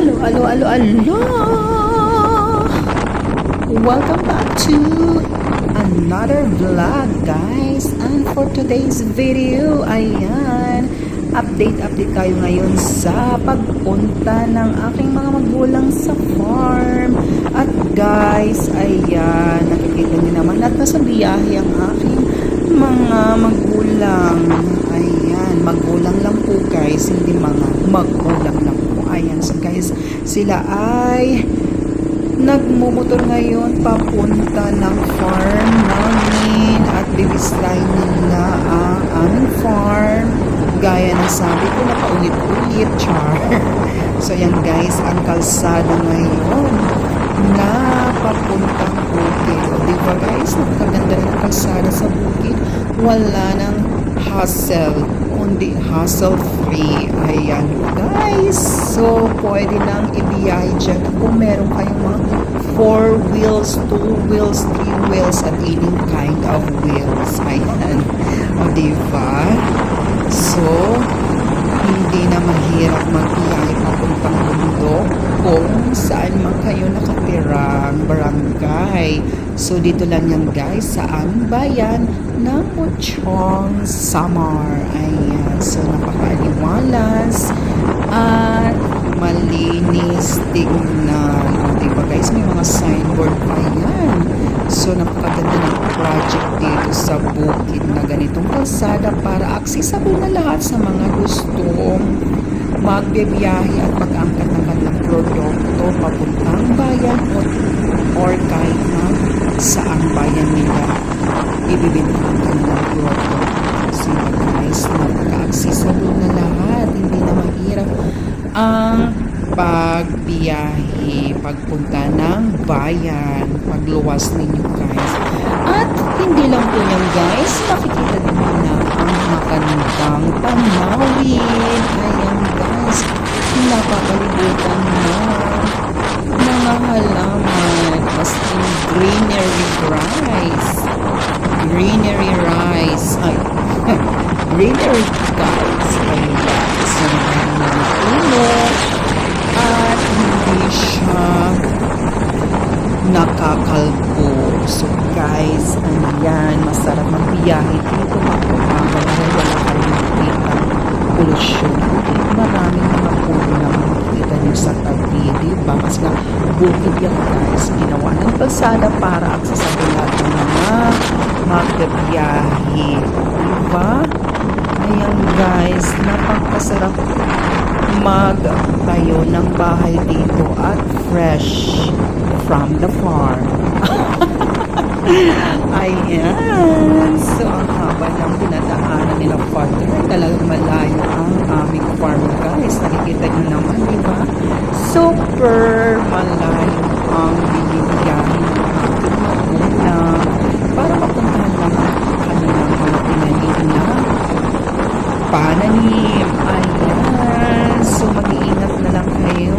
Alo, alo, alo, alo! Welcome back to another vlog, guys. And for today's video, ayan, update-update tayo ngayon sa pagpunta ng aking mga magulang sa farm. At guys, ayan, nakikita niyo naman at nasa biyahe ang aking mga magulang. Ayan, magulang lang po guys, hindi mga magulang lang. Ayan, so guys, sila ay nagmumotor ngayon papunta ng farm namin at bibisitahin nila ang aming farm. Gaya ng sabi ko na paulit-ulit, char. so yan guys, ang kalsada ngayon na papuntang bukid. O diba guys, napakaganda ang kalsada sa bukid. Wala nang hassle, kundi hassle-free. Ayan guys, so pwede nang ibiyahe dyan kung meron kayong mga 4 wheels, 2 wheels, 3 wheels, at any kind of wheels. Ayan. O diba? So, hindi na mahirap magbiyahe papuntang bundok kung saan man kayo nakatirang barangay. So, dito lang yan guys sa aming bayan ng Muchong, Samar. Ayan. So, napakaaliwalas at malinis tignan. O, diba guys, may mga signboard pa yan. So, napakaganda ng project dito sa bukid na ganitong kalsada para accessible na lahat sa mga gustong magbibiyahe at mag-angkat ng kanilang produkto papuntang bayan o or kahit na ibibenta ang kanilang produkto. So, yun, guys, napaka-accessible na lahat. Hindi na mahirap ang pagbiyahe, pagpunta ng bayan, pagluwas ninyo guys. At hindi lang po yan guys, makikita din na ang magandang tanawin. Ayan guys, napapalibutan na mga halaman as in greenery rice. Greenery rice. Ay, greenery guys. Ayan guys, ang mga puno at hindi siya nakakalbo. So guys, ayan, masarap magbiyahe dito magpapagod dahil wala ka rin makikita pollution. Maraming mga puno na makikita nyo sa tabi, diba? Kasi nga, bukid yan guys, ginawa ng kalsada para accessible lahat ng mga magbiyahe. Diba? Ayan guys, napakasarap magtayo ng bahay dito at fresh from the farm. Ayan. So, ang haba ng dinadaanan nila father. Talagang malayo ang aming farm, guys. Nakikita nyo naman, di? Super malayo ang binibiyahin ng aking magulang para mapuntahan lang ang kanilang mga tinanim na pananim. Ayan. So, mag-iingat na lang kayo,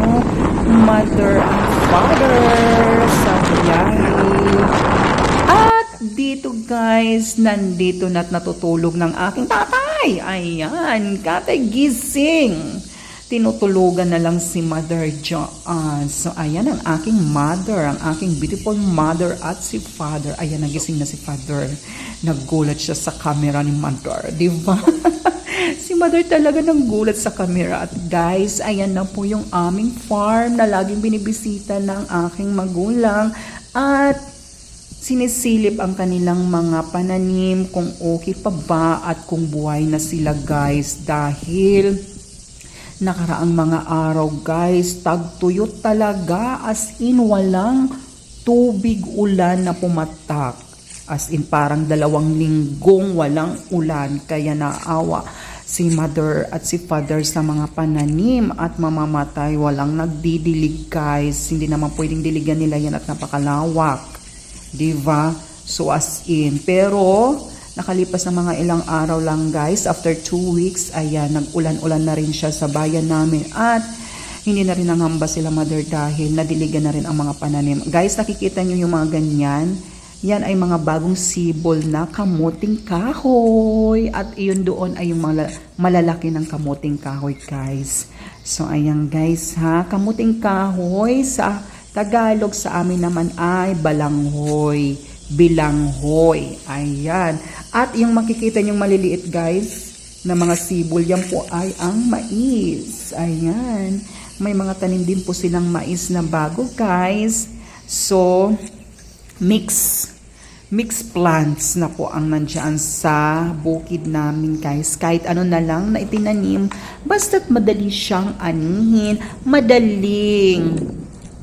mother and father, sa biyahe. At dito guys, nandito na't natutulog ng aking tatay. Ayan, katay gising. Tinutulugan na lang si Mother Joan. So, ayan ang aking mother, ang aking beautiful mother at si father. Ayan, nagising na si father. Naggulat siya sa camera ni mother. Di ba? si mother talaga nanggulat sa camera. At guys, ayan na po yung aming farm na laging binibisita ng aking magulang. At sinisilip ang kanilang mga pananim kung okay pa ba at kung buhay na sila guys dahil nakaraang mga araw guys tagtuyot talaga as in walang tubig ulan na pumatak as in parang dalawang linggong walang ulan kaya naawa si mother at si father sa mga pananim at mamamatay walang nagdidilig guys hindi naman pwedeng diligan nila yan at napakalawak Diba? So as in. Pero, nakalipas na mga ilang araw lang guys, after two weeks, ayan, nag-ulan-ulan na rin siya sa bayan namin. At, hindi na rin nangamba sila mother dahil nadiligan na rin ang mga pananim. Guys, nakikita nyo yung mga ganyan Yan ay mga bagong sibol na kamuting kahoy. At iyon doon ay yung mga malalaki ng kamuting kahoy, guys. So, ayan guys ha. Kamuting kahoy sa Tagalog sa amin naman ay balanghoy. Bilanghoy. Ayan. At yung makikita nyong maliliit guys, na mga sibol, yan po ay ang mais. Ayan. May mga tanim din po silang mais na bago guys. So, mix mix plants na po ang nandyan sa bukid namin guys. Kahit ano na lang na itinanim, basta't madali siyang anihin, madaling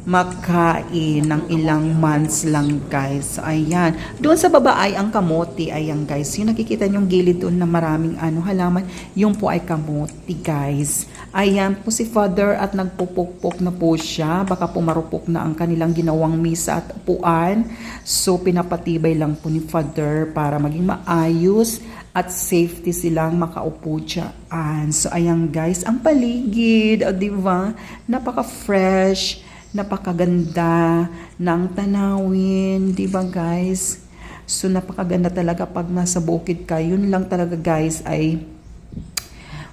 makain ng ilang months lang guys. Ayan. Doon sa baba ay ang kamote. Ayan guys. Yung nakikita nyong gilid doon na maraming ano halaman, yung po ay kamote guys. Ayan po si father at nagpupukpok na po siya. Baka pumarupok na ang kanilang ginawang misa at upuan. So pinapatibay lang po ni father para maging maayos at safety silang makaupo dyan. So ayan guys, ang paligid, o diba? Napaka-fresh napakaganda ng tanawin, 'di ba guys? So napakaganda talaga pag nasa bukid ka. Yun lang talaga guys ay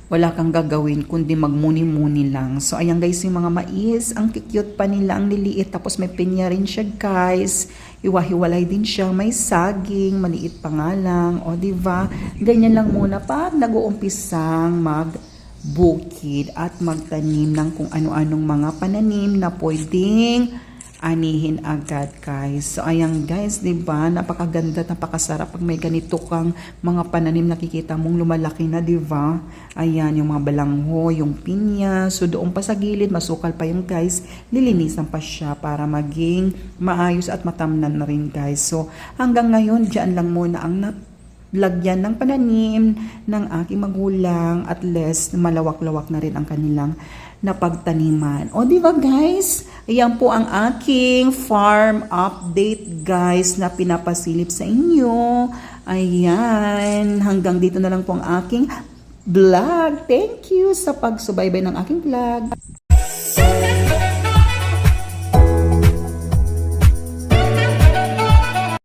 wala kang gagawin kundi magmuni-muni lang. So ayan guys yung mga mais, ang cute pa nila, ang liliit tapos may pinya rin siya guys. Iwahiwalay din siya, may saging, maliit pa nga lang. O ba? Ganyan lang muna pag nag-uumpisang mag bukid at magtanim ng kung ano-anong mga pananim na pwedeng anihin agad guys. So ayan guys, 'di ba? Napakaganda, napakasarap pag may ganito kang mga pananim nakikita mong lumalaki na, 'di ba? Ayan yung mga balangho, yung pinya. So doon pa sa gilid, masukal pa yung guys. Lilinisan pa siya para maging maayos at matamnan na rin guys. So hanggang ngayon, diyan lang muna ang nap lagyan ng pananim ng aking magulang at least malawak-lawak na rin ang kanilang napagtaniman. O di ba guys? Ayan po ang aking farm update guys na pinapasilip sa inyo. Ayan, hanggang dito na lang po ang aking vlog. Thank you sa pagsubaybay ng aking vlog.